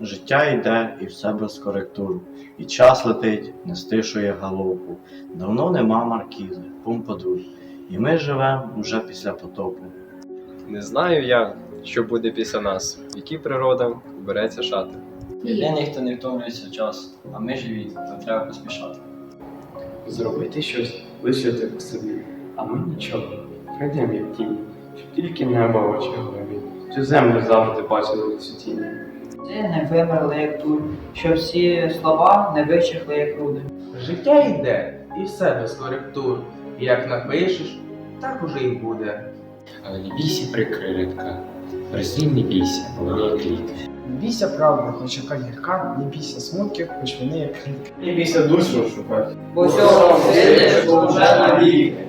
Життя йде і все без коректур, і час летить, не стишує галопу. Давно нема маркізи, помпадур, і ми живемо уже після потопу. Не знаю я, що буде після нас, які природа береться шати. Іде ніхто не втомлюється час, а ми живі, то треба поспішати. Зробити щось, лишити по собі, а ми нічого. Прийдемо як тінь, щоб тільки небо очі. Цю землю завжди бачили в цвітінні. Ти не вимерли, як тут, що всі слова не вичихли, як руди. Життя йде, і все без коректур. Як напишеш, так уже й буде. Не бійся прикритка, Рослін не бійся, вони як. Не бійся правди, хоч яка гірка, не бійся смутків, хоч вони як квітки. І бійся душу шукати. Бо всього сили вже навіки.